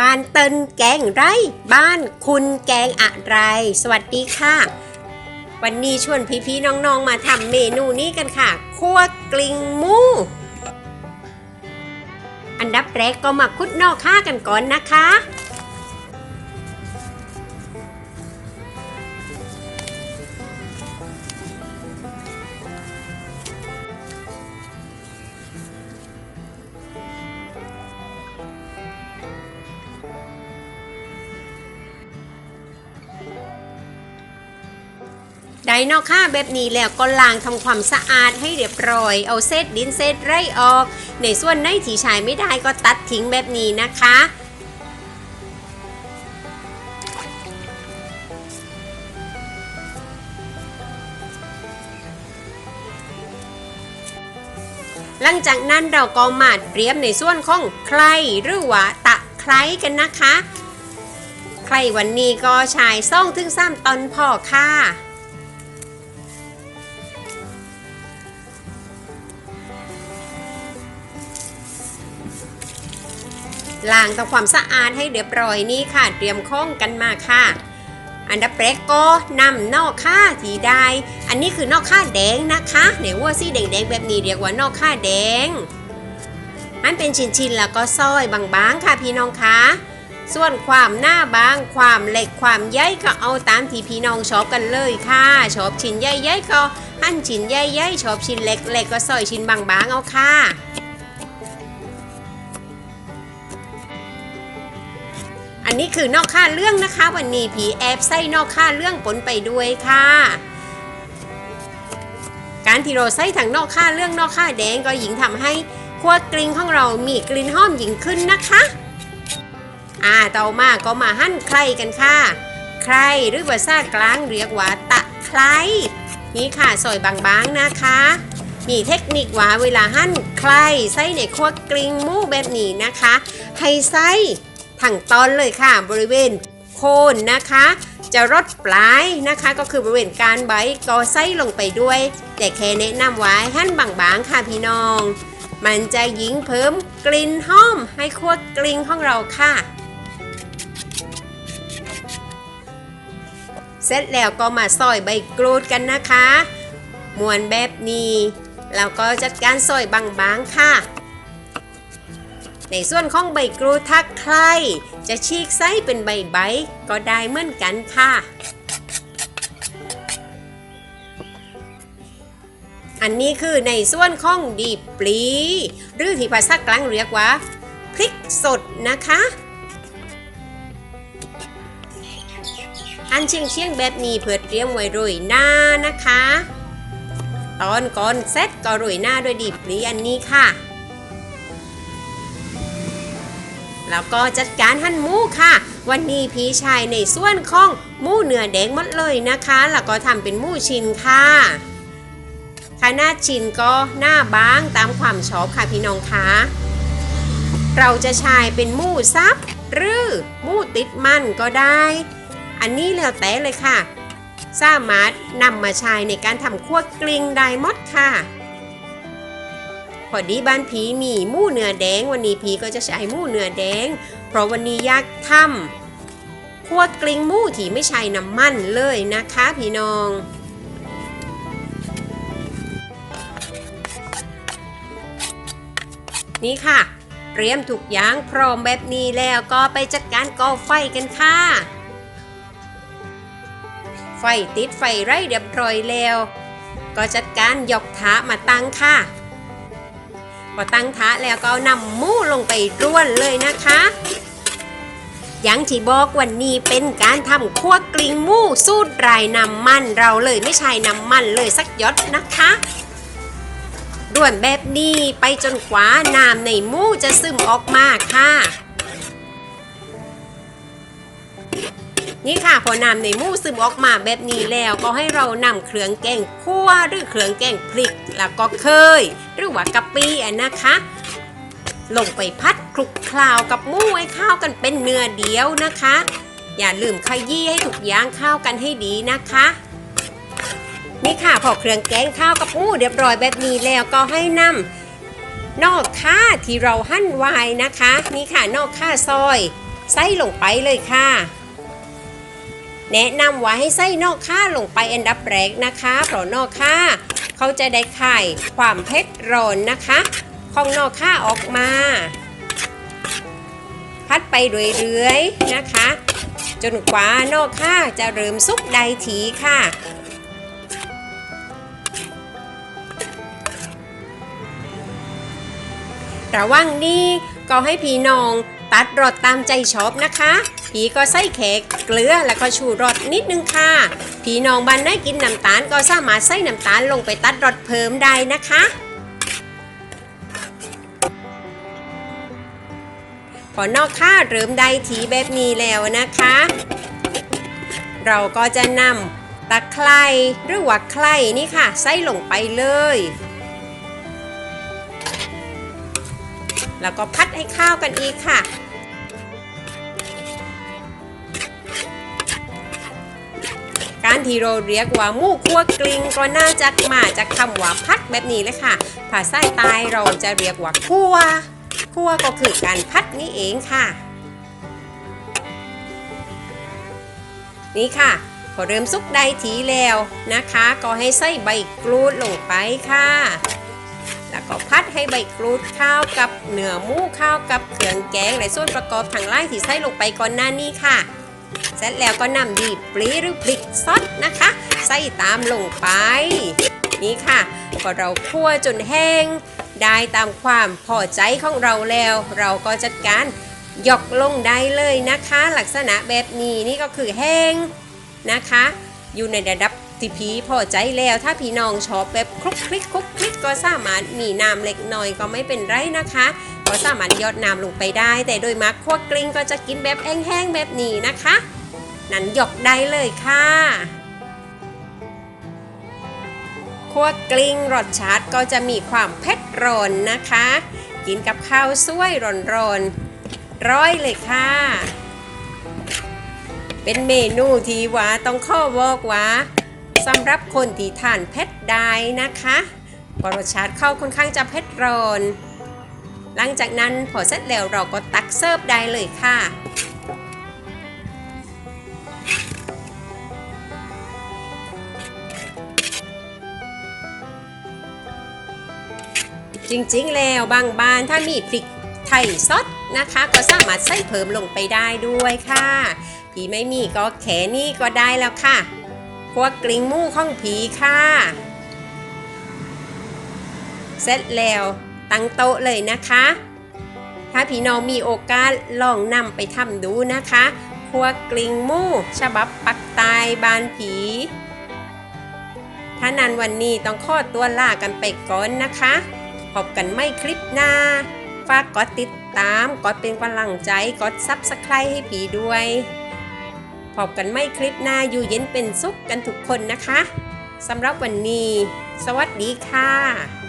บ้านเตินแกงไร บ้านคุณแกงอะไร สวัสดีค่ะ วันนี้ชวนพี่ๆน้องๆมาทำเมนูนี้กันค่ะคั่วกลิ้งหมู อันดับแรกก็มาคุดนอกข้ากันก่อนนะคะ ได้นอกค่าแบบนี้แล้วก็ล้างทำความสะอาดให้เรียบร้อย เอาเศษดินเศษไรออก ในส่วนไหนที่ใช้ไม่ได้ก็ตัดทิ้งแบบนี้นะคะหลังจากนั้นเราก็มาเตรียมในส่วนของไครหรือว่าตะไคร้กันนะคะไครวันนี้ก็ใช้ซ่องถึงซ้ำตอนพ่อค่ะ ล้างทำความสะอาดให้เรียบร้อยนี่ค่ะ เตรียมข้องกันมาค่ะ อันดับแรกก็นำนอกข้าที่ได้ อันนี้คือนอกข้าแดงนะคะเดี๋ยวว่าซี่แดงๆแบบนี้เรียกว่านอกข้าแดงมันเป็นชิ้นๆแล้วก็ซอยบางๆค่ะพี่น้องคะส่วนความหน้าบางความเล็กความใหญ่ก็เอาตามที่พี่น้องชอบกันเลยค่ะชอบชิ้นใหญ่ๆก็หั่นชิ้นใหญ่ๆชอบชิ้นเล็กๆก็ซอยชิ้นบางๆเอาค่ะ อันนี้คือนอกค่าเรื่องนะคะ วันนี้ผีแอบไส้นอกค่าเรื่องปนไปด้วยค่ะ การที่เราใส่ถังนอกค่าเรื่องนอกค่าแดงก็หญิงทำให้ครัวกลิ่งของเรามีกลิ่นหอมหญิงขึ้นนะคะอ่าต่อมาก็มาหั่นไครกันค่ะ ไครหรือภาษากลางเรียกว่าตะไครนี่ค่ะซอยบางๆนะคะ มีเทคนิคว่าเวลาหั่นไครใส่ในครัวกลิ่งมูแบบนี้นะคะ ให้ใส่ ทั้งตอนเลยค่ะ บริเวณโคนนะคะ จะรดปลายนะคะ ก็คือบริเวณการใบก็ใส่ลงไปด้วย แต่แค่แนะนำไว้หั่นบางๆค่ะพี่น้อง มันจะยิงเพิ่มกลิ่นหอมให้ครัวกลิ่งของเราค่ะเสร็จแล้วก็มาซอยใบกรูดกันนะคะ มวนแบบนี้แล้วก็จัดการซอยบางๆค่ะ ในส่วนของใบกรูดถ้าใคร จะฉีกไส้เป็นใบใบก็ได้เหมือนกันค่ะ อันนี้คือในส่วนของดีปลี หรือที่ภาษากลางเรียกว่า พริกสดนะคะอันเชียงเชียงแบบนี้เพื่อเตรียมไว้โรยหน้านะคะ ตอนก่อนเซตก็โรยหน้าด้วยดีปลีอันนี้ค่ะ แล้วก็จัดการหั่นหมูค่ะ วันนี้พี่ชายในส่วนของหมูเนื้อแดงหมดเลยนะคะ แล้วก็ทำเป็นหมูชิ้นค่ะขนาดชิ้นก็หน้าบางตามความชอบค่ะพี่น้องคะเราจะใช้เป็นหมูซับหรือหมูติดมันก็ได้ อันนี้แล้วแต่เลยค่ะ สามารถนำมาใช้ในการทำคั่วกลิ้งได้หมดค่ะ พอดีบ้านผีมีหมูเนื้อแดง วันนี้ผีก็จะใช้หมูเนื้อแดง เพราะวันนี้ยากทำคั่วกลิ้งหมูที่ไม่ใช้น้ำมันเลยนะคะพี่น้องนี่ค่ะ เตรียมทุกอย่างพร้อมแบบนี้แล้วก็ไปจัดการก่อไฟกันค่ะ ไฟติดไฟไร่เรียบร้อยแล้ว ก็จัดการยกถามาตั้งค่ะ พอตั้งถาแล้วก็นำหมูลงไปร่วนเลยนะคะยังที่บอกวันนี้เป็นการทำคั่วกลิ้งหมูสูตรไรน้ำมันเราเลยไม่ใช่น้ำมันเลยสักหยดนะคะด่วนแบบนี้ไปจนกว่าน้ำในหมูจะซึมออกมาค่ะ นี่ค่ะพอนำในมูซึมออกมาแบบนี้แล้วก็ให้เรานำเครื่องแกงคั่วหรือเครื่องแกงพริก แล้วก็เคย หรือว่ากะปิอะนะคะ ลงไปพัดคลุกเคล้าวกับมูให้ข้าวกันเป็นเนื้อเดียวนะคะ อย่าลืมขยี้ให้ทุกย่างข้าวกันให้ดีนะคะนี่ค่ะพอเครื่องแกงข้าวกับมูเรียบร้อยแบบนี้แล้วก็ให้นำนอกข้าที่เราหั่นไว้นะคะ นี่ค่ะนอกข้าซอยไส้ลงไปเลยค่ะ แนะนำว่าให้ไส้นอกข้าลงไปอันดับแรกนะคะเพราะนอกข้าเขาจะได้ไข่ความเผ็ดร้อนนะคะของนอกข้าออกมา พัดไปเรื่อยๆนะคะ จนกว่านอกข้าจะเริ่มสุกใดทีค่ะระว่างนี้ก็ให้พี่น้องตัดรสตามใจชอบนะคะ พี่ก็ใส่แขกเกลือแล้วก็ชูรสนิดนึงค่ะพี่น้องบ้านได้กินน้ำตาลก็สามารถใส่น้ำตาลลงไปตัดรสเพิ่มได้นะคะพอนอกค่าเริ่มได้ทีแบบนี้แล้วนะคะ เราก็จะนำตะไคร้หรือว่าไคร้นี่ค่ะ ใส่ลงไปเลย แล้วก็พัดให้ข้าวกันอีกค่ะารที่เราเรียกว่าหมูคั่วกลิ้งก็น่าจะมาจากคำว่าพัดแบบนี้เลยค่ะภาษาใต้เราจะเรียกว่าคั่วคั่วก็คือการพัดนี่เองค่ะ นี่ค่ะพอเริ่มสุกได้ทีแล้วนะคะ ก็ให้ใส่ใบกรูดลงไปค่ะ แล้วก็พัดให้ใบกรูดเข้ากับเนื้อหมูเข้ากับเครื่องแกงและส่วนประกอบทางไล่ที่ใส่ลงไปก่อนหน้านี้ค่ะ เสร็จแล้วก็นำดีปลีหรือพริกซอสนะคะ ใส่ตามลงไป นี่ค่ะ พอเราคั่วจนแห้ง ได้ตามความพอใจของเราแล้ว เราก็จัดการหยอกลงได้เลยนะคะ ลักษณะแบบนี้นี่ก็คือแห้งนะคะ อยู่ในระดับ ที่พีพอใจแล้วถ้าพี่น้องชอบแบบคลุกคลิกคลุกคลิกก็สามารถมีน้ำเล็กน้อยก็ไม่เป็นไรนะคะ ก็สามารถยอดน้ำลงไปได้ แต่โดยมากคั่วกลิ้งก็จะกินแบบแห้งๆแบบนี้นะคะ นั้นหยอกได้เลยค่ะคั่วกลิ้งรสชาติก็จะมีความเผ็ดร้อนนะคะ กินกับข้าวสวยร้อนๆร้อยเลยค่ะ เป็นเมนูที่ว่าต้องข้อบอกว่า สำหรับคนที่ทานเผ็ดได้นะคะพราะรสชาติเข้าค่อนข้างจะเผ็ดร้อน หลังจากนั้นพอเสร็จแล้วเราก็ตักเสิร์ฟได้เลยค่ะจริงๆ แล้วบางบ้านถ้ามีพริกไทยซดนะคะ ก็สามารถใส่เพิ่มลงไปได้ด้วยค่ะผีไม่มีก็แขนี่ก็ได้แล้วค่ะ พวกกลิ้งมู่ข้องผีค่ะ เสร็จแล้วตั้งโต๊ะเลยนะคะ ถ้าพี่น้องมีโอกาสลองนำไปทำดูนะคะครัวกลิ้งมู่ฉบับปักตายบานผีถ้านันวันนี้ต้องขอตัวลากันไปก่อนนะคะ พบกันไม่คลิปหน้า ฝากกดติดตาม กดเป็นกำลังใจ กดซับสไครต์ให้ผีด้วย พบกันไม่คลิปหน้าอยู่เย็นเป็นสุขกันทุกคนนะคะสำหรับวันนี้ สวัสดีค่ะ